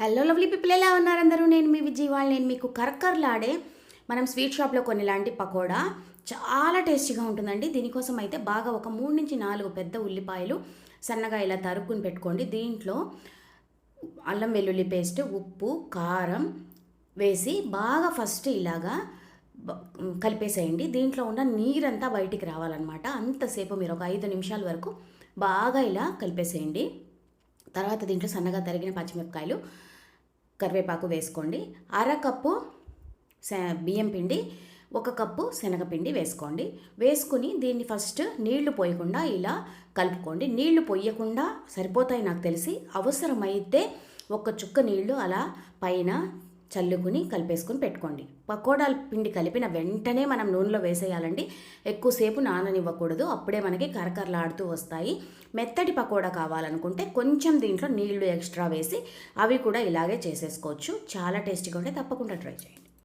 Hello lovely people ఎలా ఉన్నారు అందరూ? నేను మీ విజయవాళ్ళు నేను మీకు కరకరలాడే మనం స్వీట్ షాప్లో కొన్ని లాంటి పకోడా. చాలా టేస్టీగా ఉంటుందండి. దీనికోసం అయితే బాగా ఒక మూడు నుంచి నాలుగు పెద్ద ఉల్లిపాయలు సన్నగా ఇలా తరుక్కుని పెట్టుకోండి. దీంట్లో అల్లం వెల్లుల్లి పేస్ట్ ఉప్పు కారం వేసి బాగా ఫస్ట్ ఇలాగా కలిపేసేయండి. దీంట్లో ఉన్న నీరంతా బయటికి రావాలన్నమాట. అంతసేపు మీరు ఒక ఐదు నిమిషాల వరకు బాగా ఇలా కలిపేసేయండి. తర్వాత దీంట్లో సన్నగా తరిగిన పచ్చిమిరపకాయలు కరివేపాకు వేసుకోండి. అర కప్పు బియ్యం పిండి ఒక కప్పు శనగపిండి వేసుకోండి. వేసుకుని దీన్ని ఫస్ట్ నీళ్ళు పోయకుండా ఇలా కలుపుకోండి. నీళ్ళు పోయకుండా సరిపోతాయి నాకు తెలిసి. అవసరమైతే ఒక చుక్క నీళ్ళు అలా పైన చల్లుకుని కలిపేసుకుని పెట్టుకోండి. పకోడాల పిండి కలిపిన వెంటనే మనం నూనెలో వేసేయాలండి. ఎక్కువసేపు నాననివ్వకూడదు. అప్పుడే మనకి కరకరలాడుతూ వస్తాయి. మెత్తటి పకోడా కావాలనుకుంటే కొంచెం దీంట్లో నీళ్ళు ఎక్స్ట్రా వేసి అవి కూడా ఇలాగే చేసేసుకోవచ్చు. చాలా టేస్టీగా ఉంటే తప్పకుండా ట్రై చేయండి.